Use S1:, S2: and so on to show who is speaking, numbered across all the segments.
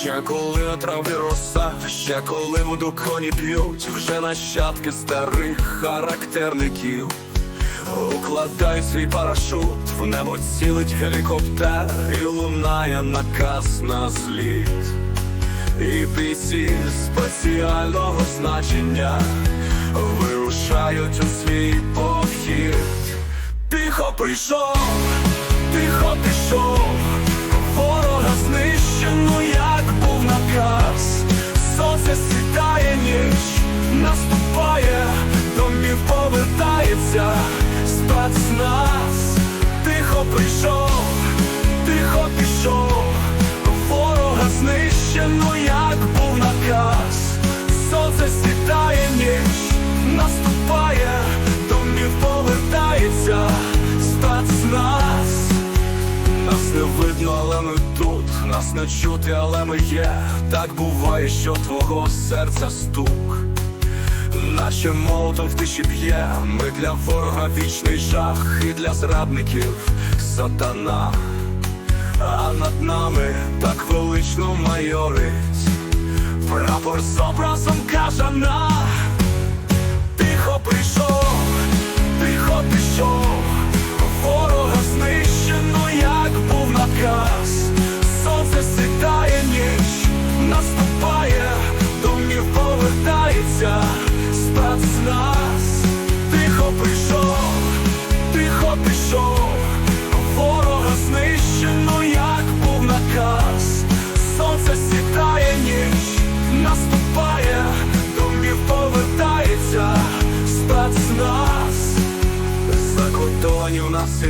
S1: Ще коли на траві роса, ще коли воду коні п'ють, вже нащадки старих характерників. Укладай свій парашут, в небо цілить гелікоптер, і лунає наказ на зліт. І бійці спеціального значення вирушають у свій похід. Тихо прийшов, тихо пішов, повертається, спецназ, тихо прийшов, тихо пішов, ворога знищено, як був наказ. Сонце світає ніч, наступає, домів повертається, спецназ. Нас не видно, але ми тут, нас не чути, але ми є. Так буває, що твого серця стук, наче молотов в тиші п'є, Ми для ворога вічний жах, і для зрадників сатана. А над нами так велично майорить Прапор з образом кажана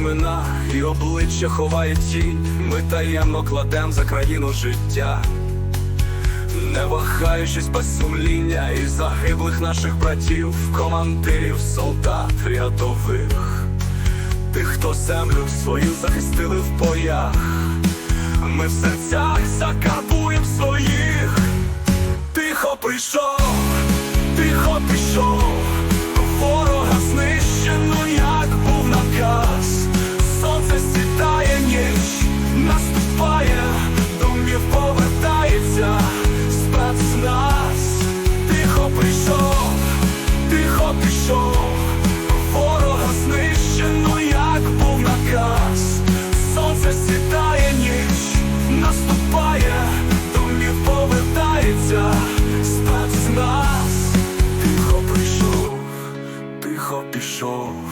S1: імена і обличчя ховає тінь. Ми таємно кладем за країну життя. Не вагаючись без сумління і загиблих наших братів, командирів, солдат рядових, тих, хто землю свою захистили в боях. Ми в серцях закарбуєм своїх. Тихо прийшов,